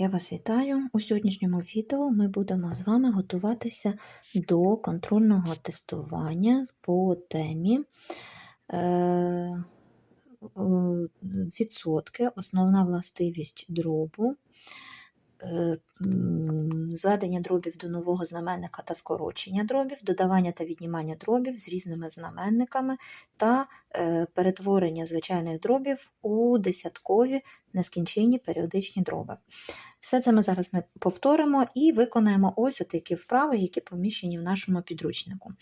Я вас вітаю. У сьогоднішньому відео ми будемо з вами готуватися до контрольного тестування по темі е, е, відсотки, основна властивість дробу, зведення дробів до нового знаменника та скорочення дробів, додавання та віднімання дробів з різними знаменниками та е, перетворення звичайних дробів у десяткові нескінченні періодичні дроби. Все це ми зараз ми повторимо і виконаємо ось такі вправи, які поміщені в нашому підручнику.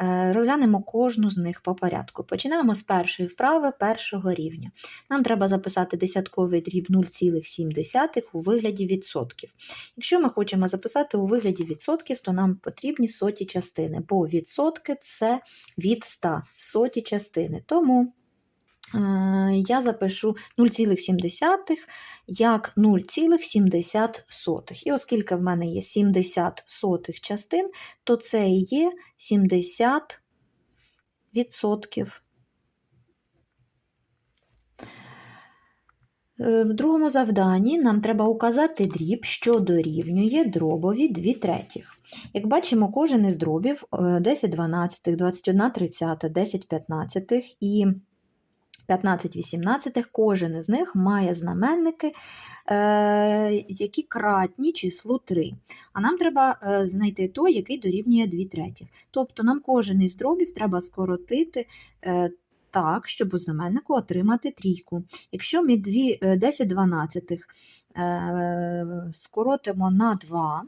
Е, Розглянемо кожну з них по порядку. Починаємо з першої вправи першого рівня. Нам треба записати десятковий дріб 0,7 у вигляді відсотків. Якщо ми хочемо записати у вигляді відсотків, то нам потрібні соті частини, бо відсотки це від 100 соті частини. Тому я запишу 0,7 як 0,70. І оскільки в мене є 70 сотих частин, то це і є 70 відсотків. Е, В другому завданні нам треба указати дріб, що дорівнює дробові 2 третіх. Як бачимо, кожен із дробів е, 10 12, 21 30, 10 15 і 15 18, кожен із них має знаменники, е, які кратні числу 3. А нам треба е, знайти той, який дорівнює 2 третіх. Тобто нам кожен із дробів треба скоротити е, так, щоб у знаменнику отримати трійку. Якщо ми 10 12 е, скоротимо на 2,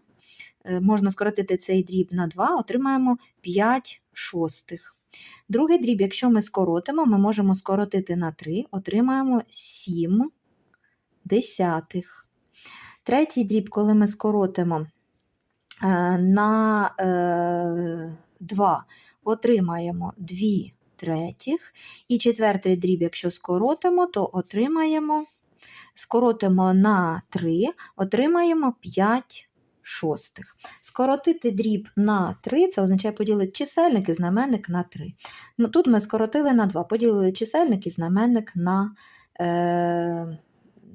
е, можна скоротити цей дріб на 2, отримаємо 5 шостих. Другий дріб, якщо ми скоротимо, ми можемо скоротити на 3, отримаємо 7 десятих. Третій дріб, коли ми скоротимо е, на е, 2, отримаємо 2 третіх. І четвертий дріб, якщо скоротимо, то отримаємо, скоротимо на 3, отримаємо 5 шостих. Скоротити дріб на 3, це означає поділити чисельник і знаменник на 3. Ну, Тут ми скоротили на 2, поділили чисельник і знаменник на е,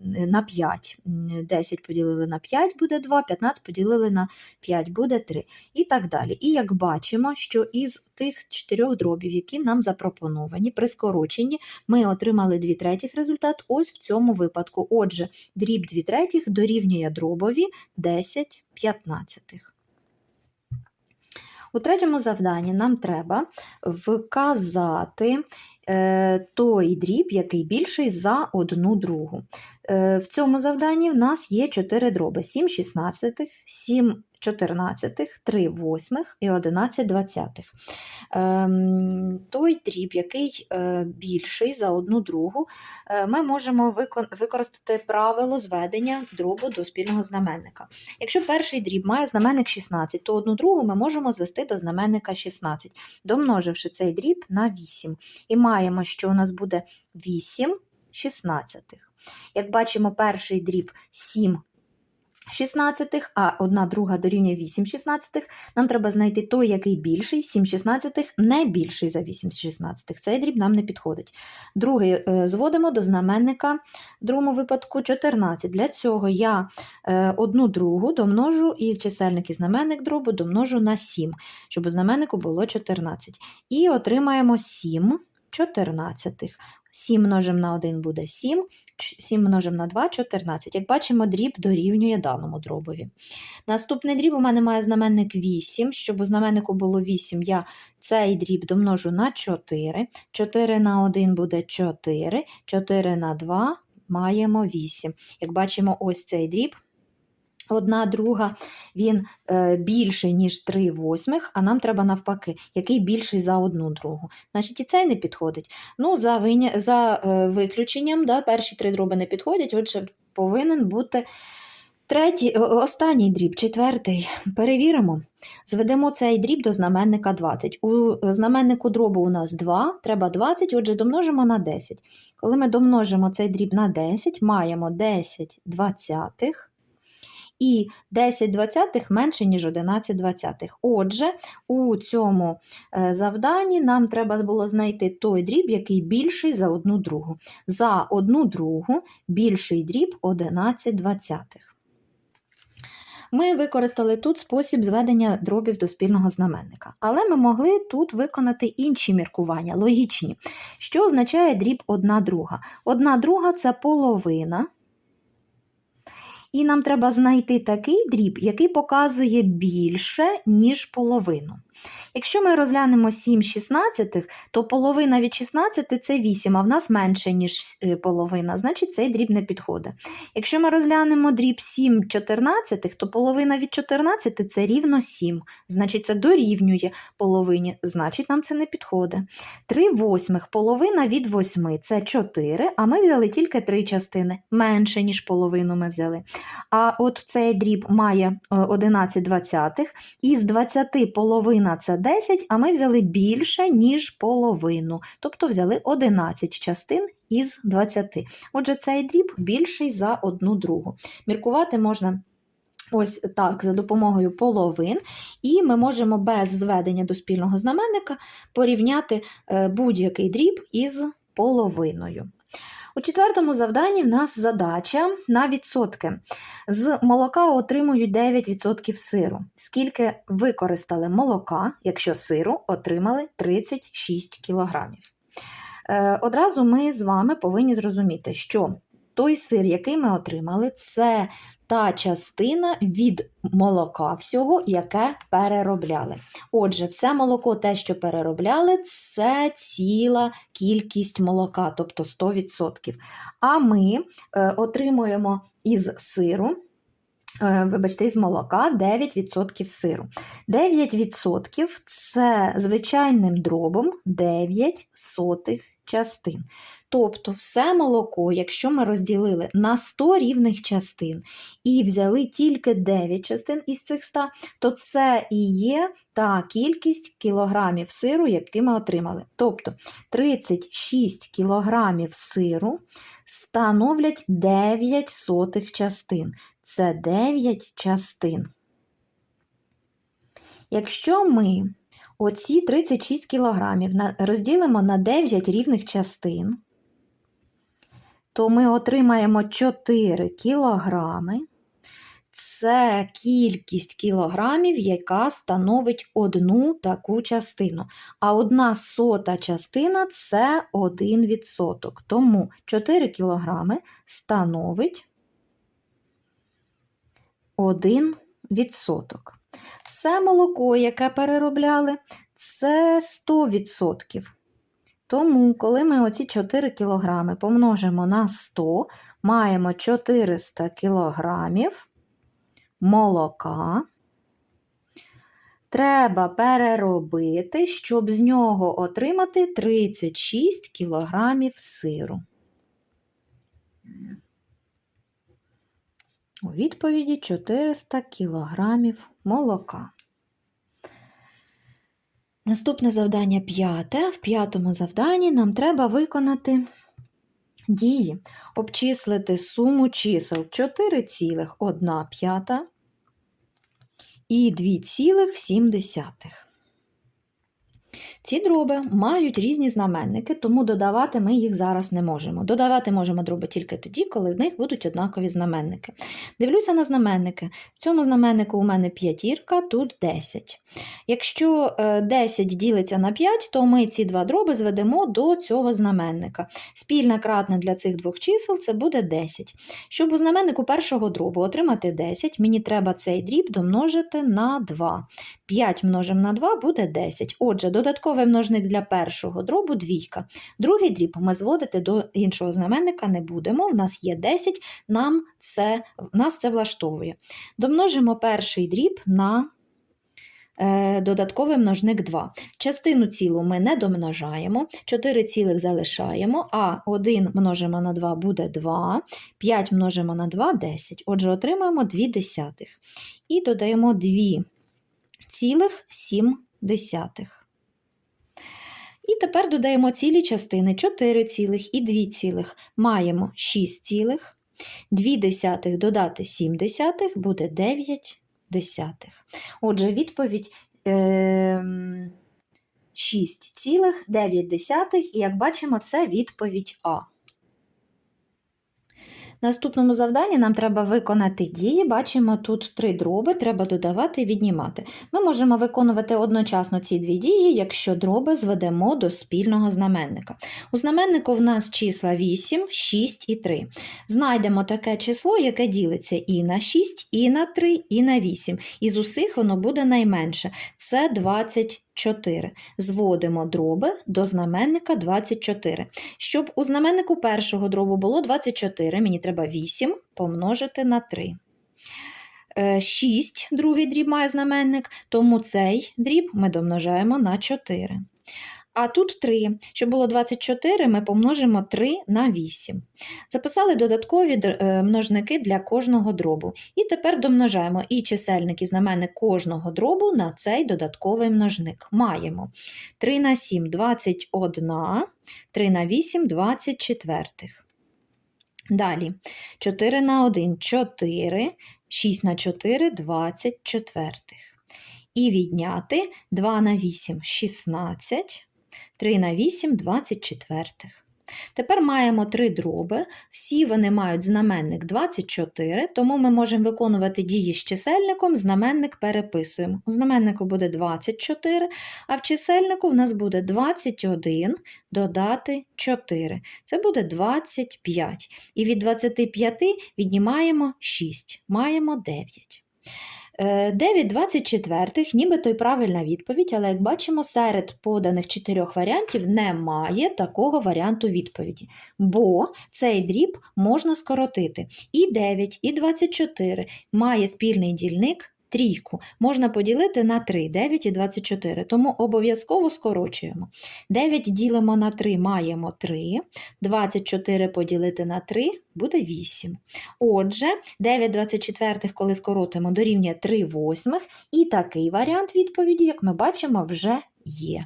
на 5. 10 поділили на 5 буде 2, 15 поділили на 5 буде 3. І так далі. І як бачимо, що із тих чотирьох дробів, які нам запропоновані, при скороченні, ми отримали 2 третіх результат ось в цьому випадку. Отже, дріб 2 третіх дорівнює дробові 10 п'ятнадцятих. У третьому завданні нам треба вказати той дріб, який більший за одну другу. Е, в цьому завданні в нас є 4 дроби: 7 шістнадцятих, 7 чотирнадцятих, 3 восьмих і 11 двадцятих. Ем, той дріб, який е, більший за одну другу, е, ми можемо використати правило зведення дробу до спільного знаменника. Якщо перший дріб має знаменник 16, то одну другу ми можемо звести до знаменника 16, домноживши цей дріб на 8. І маємо, що у нас буде 8 шістнадцятих. Як бачимо, перший дріб 7 шістнадцятих, а одна друга дорівнює 8 шістнадцятих, нам треба знайти той, який більший, 7 шістнадцятих не більший за 8 шістнадцятих. Цей дріб нам не підходить. Другий е, зводимо до знаменника, в другому випадку 14. Для цього я е, одну другу домножу і чисельник і знаменник дробу домножу на 7, щоб у знаменнику було 14. І отримаємо 7 чотирнадцятих. 7 множимо на 1 буде 7, 7 множимо на 2 – 14. Як бачимо, дріб дорівнює даному дробові. Наступний дріб у мене має знаменник 8. Щоб у знаменнику було 8, я цей дріб домножу на 4. 4 на 1 буде 4, 4 на 2 маємо 8. Як бачимо, ось цей дріб. Одна друга, він е, більший, ніж 3 восьмих, а нам треба навпаки, який більший за одну другу. Значить, і цей не підходить. Ну, За виня... за е, виключенням, да, перші три дроби не підходять, отже, повинен бути третій, останній дріб, четвертий. Перевіримо. Зведемо цей дріб до знаменника 20. У е, знаменнику дробу у нас 2, треба 20, отже, домножимо на 10. Коли ми домножимо цей дріб на 10, маємо 10 двадцятих і 10 двадцятих менше, ніж 11 двадцятих. Отже, у цьому е, завданні нам треба було знайти той дріб, який більший за одну другу. За одну другу більший дріб 11 двадцятих. Ми використали тут спосіб зведення дробів до спільного знаменника, але ми могли тут виконати інші міркування, логічні. Що означає дріб 1 друга? 1 друга це половина. І нам треба знайти такий дріб, який показує більше, ніж половину. Якщо ми розглянемо 7 шістнадцятих, то половина від 16 це 8, а в нас менше, ніж е, половина, значить цей дріб не підходить. Якщо ми розглянемо дріб 7 чотирнадцятих, то половина від 14 це рівно 7, значить це дорівнює половині, значить нам це не підходить. 3 восьмих, половина від 8 це 4, а ми взяли тільки 3 частини, менше, ніж половину ми взяли. А от цей дріб має е, 11 двадцятих, із 20 половина це 10, а ми взяли більше, ніж половину, тобто взяли 11 частин із 20. Отже, цей дріб більший за одну другу. Міркувати можна. Ось так, за допомогою половин, і ми можемо без зведення до спільного знаменника порівняти е, будь-який дріб із половиною. У четвертому завданні в нас задача на відсотки. З молока отримують 9% сиру. Скільки використали молока, якщо сиру отримали 36 кілограмів. Е, Одразу ми з вами повинні зрозуміти, що той сир, який ми отримали, це та частина від молока всього, яке переробляли. Отже, все молоко, те, що переробляли, це ціла кількість молока, тобто 100%. А ми е, отримуємо із сиру. е, Вибачте, із молока 9% сиру. 9% це звичайним дробом 9 сотих частин. Тобто все молоко, якщо ми розділили на 100 рівних частин і взяли тільки 9 частин із цих 100, то це і є та кількість кілограмів сиру, які ми отримали. Тобто 36 кілограмів сиру становлять 9 сотих частин. Це 9 частин. Якщо ми оці 36 кілограмів розділимо на 9 рівних частин, то ми отримаємо 4 кілограми. Це кількість кілограмів, яка становить одну таку частину. А одна сота частина це 1%. Тому 4 кілограми становить 1%. Все молоко, яке переробляли, це 100%. Тому, коли ми оці 4 кілограми помножимо на 100, маємо 400 кілограмів молока. Треба переробити, щоб з нього отримати 36 кілограмів сиру. У відповіді 400 кілограмів молока. Наступне завдання п'яте. В п'ятому завданні нам треба виконати дії, обчислити суму чисел 4,1 і 2,7. Ці дроби мають різні знаменники, тому додавати ми їх зараз не можемо. Додавати можемо дроби тільки тоді, коли в них будуть однакові знаменники. Дивлюся на знаменники. В цьому знаменнику у мене п'ятірка, тут 10. Якщо е, 10 ділиться на 5, то ми ці два дроби зведемо до цього знаменника. Спільне кратне для цих двох чисел це буде 10. Щоб у знаменнику першого дробу отримати 10, мені треба цей дріб домножити на 2. 5 множимо на 2 буде 10. Отже, додатковий множник для першого дробу двійка. Другий дріб ми зводити до іншого знаменника не будемо. В нас є 10, нам це, нас це влаштовує. Домножимо перший дріб на е, додатковий множник 2. Частину цілу ми не домножаємо, 4 цілих залишаємо, а 1 множимо на 2 буде 2, 5 множимо на 2 10. Отже, отримаємо 2 десятих. І додаємо 2 цілих 7 десятих. І тепер додаємо цілі частини 4 цілих і 2 цілих. Маємо 6 цілих. 2 десятих додати 7 десятих буде 9 десятих. Отже, відповідь е, 6,9. І як бачимо, це відповідь А. Наступному завданні нам треба виконати дії. Бачимо тут три дроби, треба додавати і віднімати. Ми можемо виконувати одночасно ці дві дії, якщо дроби зведемо до спільного знаменника. У знаменнику в нас числа 8, 6 і 3. Знайдемо таке число, яке ділиться і на 6, і на 3, і на 8. Із усіх воно буде найменше. Це 24. Зводимо дроби до знаменника 24. Щоб у знаменнику першого дробу було 24, мені треба 8 помножити на 3. 6, другий дріб має знаменник, тому цей дріб ми домножаємо на 4. А тут 3. Щоб було 24, ми помножимо 3 на 8. Записали додаткові е, множники для кожного дробу. І тепер домножаємо і чисельник, і знаменник кожного дробу на цей додатковий множник. Маємо 3 на 7 – 21, 3 на 8 – 24. Далі 4 на 1 – 4, 6 на 4 – 24. І відняти 2 на 8 – 16, 3 на 8 – 24. Тепер маємо три дроби, всі вони мають знаменник 24, тому ми можемо виконувати дії з чисельником, знаменник переписуємо. У знаменнику буде 24, а в чисельнику в нас буде 21 додати 4. Це буде 25. І від 25 віднімаємо 6, маємо 9. Е, 9 24 нібито й правильна відповідь, але як бачимо, серед поданих чотирьох варіантів немає такого варіанту відповіді, бо цей дріб можна скоротити. І 9, і 24 має спільний дільник трійку. Можна поділити на 3, 9 і 24, тому обов'язково скорочуємо. 9 ділимо на 3, маємо 3, 24 поділити на 3 буде 8. Отже, 9 24, коли скоротимо, дорівнює 3 восьмих, і такий варіант відповіді, як ми бачимо, вже є.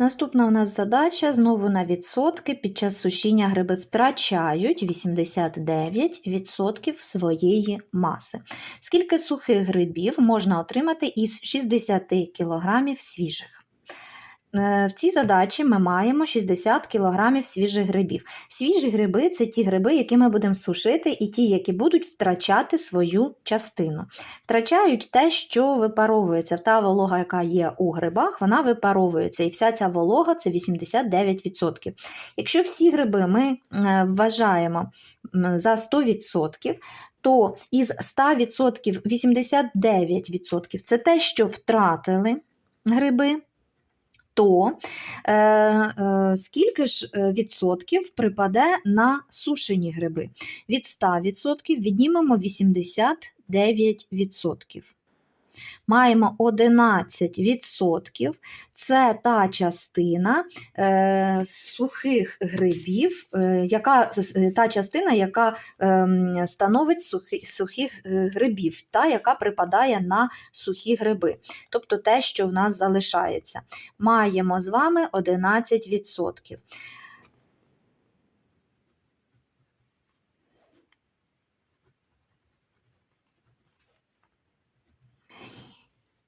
Наступна у нас задача знову на відсотки. Під час сушіння гриби втрачають 89% своєї маси. Скільки сухих грибів можна отримати із 60 кг свіжих? Е, В цій задачі ми маємо 60 кг свіжих грибів. Свіжі гриби це ті гриби, які ми будемо сушити, і ті, які будуть втрачати свою частину. Втрачають те, що випаровується. Та волога, яка є у грибах, вона випаровується. І вся ця волога це 89%. Якщо всі гриби ми е, вважаємо за 100%, то із 100% 89% це те, що втратили гриби то е, е, скільки ж е, відсотків припаде на сушені гриби? Від 100% віднімемо 89%. Маємо 11%. Це та частина е, сухих грибів, е, яка, та частина, яка е, становить сухи, сухих е, грибів, та, яка припадає на сухі гриби. Тобто те, що в нас залишається. Маємо з вами 11%.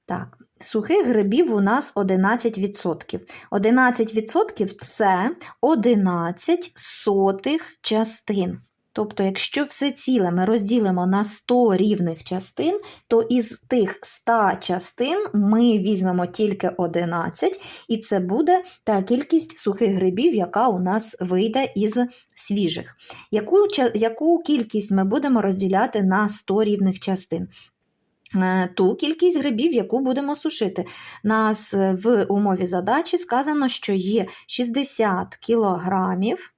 Так, сухих грибів у нас 11%. 11% це 11 сотих частин. Тобто, якщо все ціле ми розділимо на 100 рівних частин, то із тих 100 частин ми візьмемо тільки 11, і це буде та кількість сухих грибів, яка у нас вийде із свіжих. Яку, яку кількість ми будемо розділяти на 100 рівних частин? Е, Ту кількість грибів, яку будемо сушити. Нас е, в умові задачі сказано, що є 60 кілограмів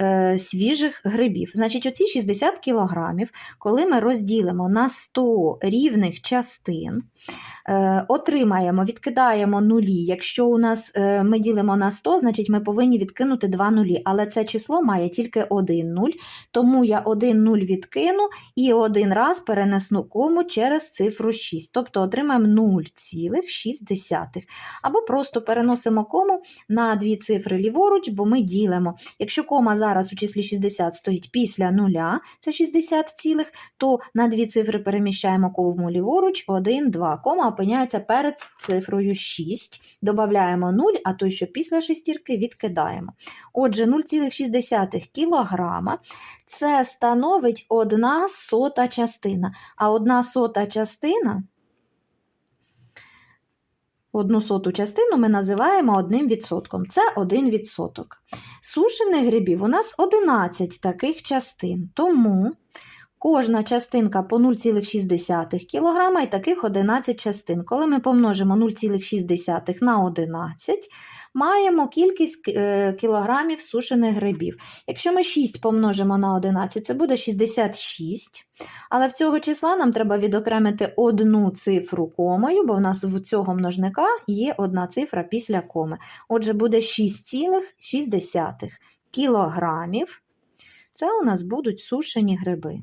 е, свіжих грибів. Значить, оці 60 кілограмів, коли ми розділимо на 100 рівних частин, отримаємо, відкидаємо нулі. Якщо у нас е, ми ділимо на 100, значить ми повинні відкинути 2 нулі. Але це число має тільки 1 нуль, тому я 1 нуль відкину і один раз перенесу кому через цифру 6. Тобто отримаємо 0,6. Або просто переносимо кому на дві цифри ліворуч, бо ми ділимо. Якщо кома зараз у числі 60 стоїть після нуля, це 60 цілих, то на дві цифри переміщаємо кому ліворуч, 1, 2, кома опиняється перед цифрою 6. Додаємо 0, а той, що після шестірки, відкидаємо. Отже, 0,6 кг це становить одна сота частина. А одна сота частина. Одну соту частину ми називаємо одним відсотком. Це 1%. Сушених грибів у нас 11 таких частин. Тому кожна частинка по 0,6 кг і таких 11 частин. Коли ми помножимо 0,6 на 11, маємо кількість е, кілограмів сушених грибів. Якщо ми 6 помножимо на 11, це буде 66. Але в цього числа нам треба відокремити одну цифру комою, бо в нас в цього множника є одна цифра після коми. Отже, буде 6,6 кілограмів. Це у нас будуть сушені гриби.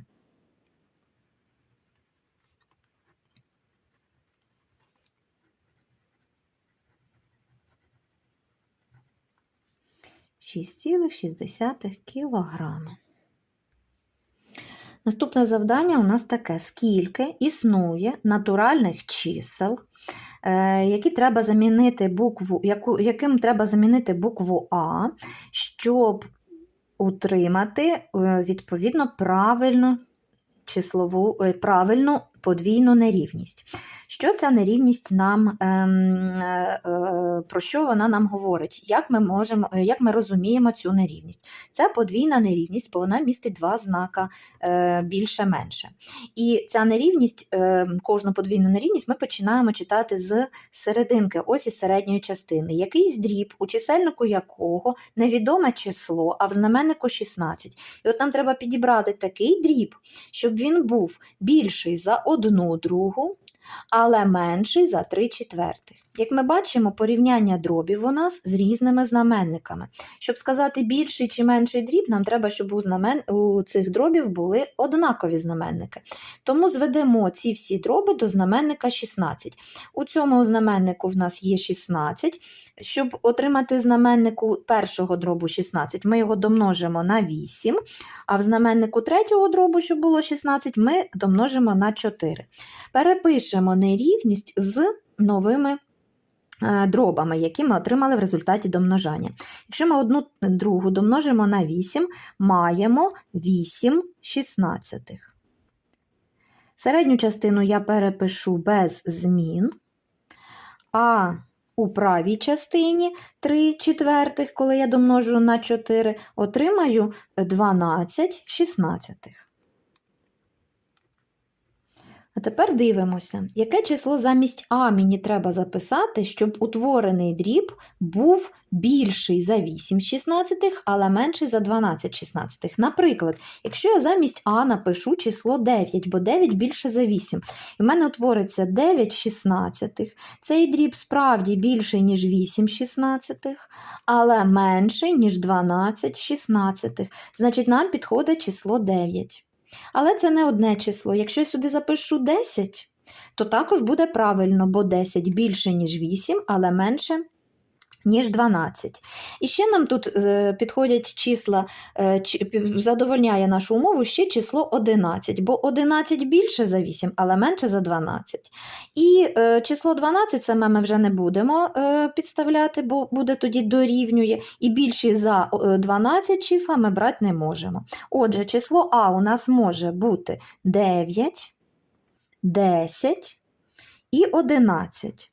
Шість цілих шістдесятих кілограми. Наступне завдання у нас таке: скільки існує натуральних чисел, е, які треба замінити букву, яку, яким треба замінити букву А, щоб утримати е, відповідно правильну числову, е, правильну подвійну нерівність. Що ця нерівність нам, ем, е, е, про що вона нам говорить? Як ми можемо, е, як ми розуміємо цю нерівність? Це подвійна нерівність, бо вона містить два знака більше-менше. І ця нерівність, е, кожну подвійну нерівність ми починаємо читати з серединки, ось із середньої частини. Якийсь дріб, у чисельнику якого невідоме число, а в знаменнику 16. І от нам треба підібрати такий дріб, щоб він був більший за одну другу, але менший за 3 четвертих. Як ми бачимо, порівняння дробів у нас з різними знаменниками. Щоб сказати більший чи менший дріб, нам треба, щоб у, знамен... у цих дробів були однакові знаменники. Тому зведемо ці всі дроби до знаменника 16. У цьому знаменнику в нас є 16. Щоб отримати знаменнику першого дробу 16, ми його домножимо на 8, а в знаменнику третього дробу, щоб було 16, ми домножимо на 4. Перепишемо нерівність з новими е, дробами, які ми отримали в результаті домножання. Якщо ми одну другу домножимо на 8, маємо 8 шістнадцятих. Середню частину я перепишу без змін, а у правій частині 3 четвертих, коли я домножу на 4, отримаю 12 шістнадцятих. А тепер дивимося, яке число замість А мені треба записати, щоб утворений дріб був більший за 8 шістнадцятих, але менший за 12 шістнадцятих. Наприклад, якщо я замість А напишу число 9, бо 9 більше за 8, і в мене утвориться 9 шістнадцятих, цей дріб справді більший, ніж 8 шістнадцятих, але менший, ніж 12 шістнадцятих. Значить, нам підходить число 9. Але це не одне число. Якщо я сюди запишу 10, то також буде правильно, бо 10 більше, ніж 8, але менше, ніж 12. І ще нам тут е, підходять числа, е, задовольняє нашу умову ще число 11, бо 11 більше за 8, але менше за 12. І е, число 12 саме ми вже не будемо підставляти, бо буде тоді дорівнює, і більші за е, 12 числа ми брати не можемо. Отже, число А у нас може бути 9, 10 і 11.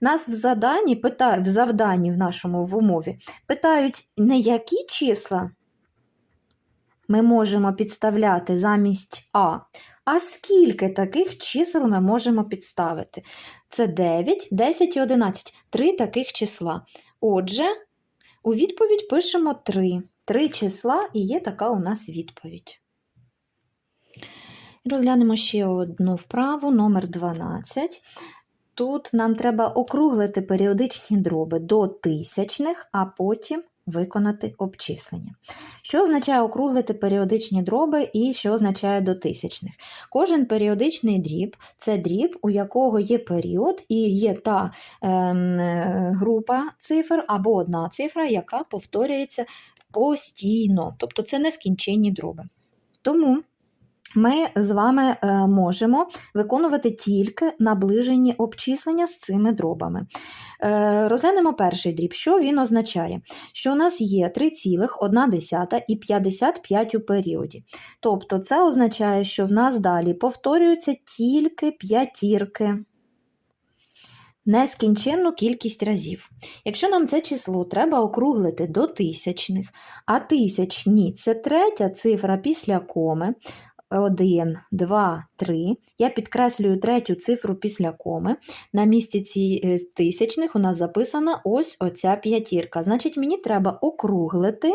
Нас в заданні питають, в завданні в нашому в умові питають, не які числа ми можемо підставляти замість А, а скільки таких чисел ми можемо підставити. Це 9, 10 і 11. Три таких числа. Отже, у відповідь пишемо 3. Три числа і є така у нас відповідь. Розглянемо ще одну вправу, номер 12. Тут нам треба округлити періодичні дроби до тисячних, а потім виконати обчислення. Що означає округлити періодичні дроби і що означає до тисячних? Кожен періодичний дріб це дріб, у якого є період і є та ем, е, група цифр або одна цифра, яка повторюється постійно. Тобто це нескінченні дроби. Тому ми з вами е, можемо виконувати тільки наближені обчислення з цими дробами. Е, Розглянемо перший дріб. Що він означає? Що у нас є 3,1 і 55 у періоді. Тобто це означає, що в нас далі повторюються тільки п'ятірки. Нескінченну кількість разів. Якщо нам це число треба округлити до тисячних, а тисячні це третя цифра після коми, 1, 2, 3. Я підкреслюю третю цифру після коми. На місці ці е, тисячних у нас записана ось оця п'ятірка. Значить, мені треба округлити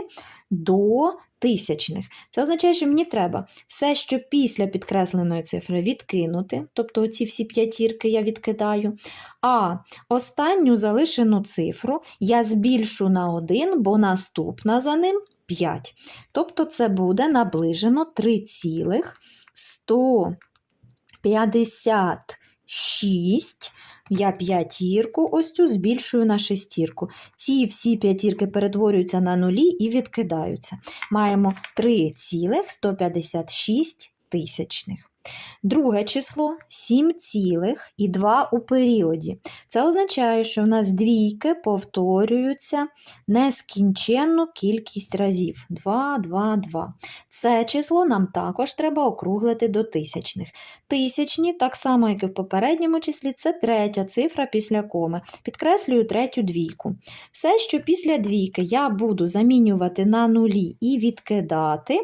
до тисячних. Це означає, що мені треба все, що після підкресленої цифри відкинути, тобто оці всі п'ятірки я відкидаю. А останню залишену цифру я збільшу на 1, бо наступна за ним 5. Тобто це буде наближено 3,156. Я п'ятірку ось цю збільшую на шестірку. Ці всі п'ятірки перетворюються на нулі і відкидаються. Маємо 3,156 тисячних. Друге число 7,2 у періоді. Це означає, що в нас двійки повторюються нескінченну кількість разів. 2, 2, 2. Це число нам також треба округлити до тисячних. Тисячні, так само, як і в попередньому числі, це третя цифра після коми. Підкреслюю третю двійку. Все, що після двійки я буду замінювати на нулі і відкидати,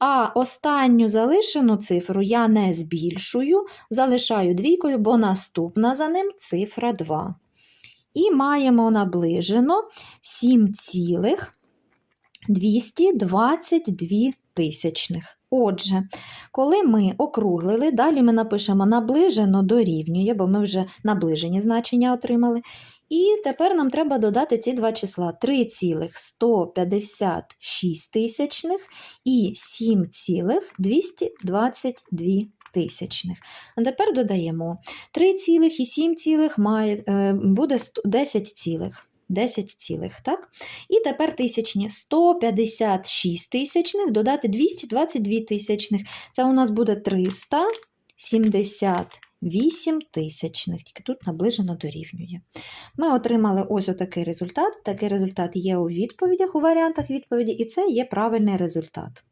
а останню залишену цифру я не збільшую, залишаю двійкою, бо наступна за ним цифра 2. І маємо наближено 7,222 тисячних. Отже, коли ми округлили, далі ми напишемо наближено дорівнює, бо ми вже наближені значення отримали. І тепер нам треба додати ці два числа 3,156 тисячних і 7,222 тисячних. А тепер додаємо 3 цілих і 7 цілих має, е, буде 10 цілих. 10 цілих, так? І тепер тисячні 156 тисячних додати 222 тисячних. Це у нас буде 378 тисячних, тільки тут наближено дорівнює. Ми отримали ось отакий результат. Такий результат є у відповідях, у варіантах відповіді, і це є правильний результат.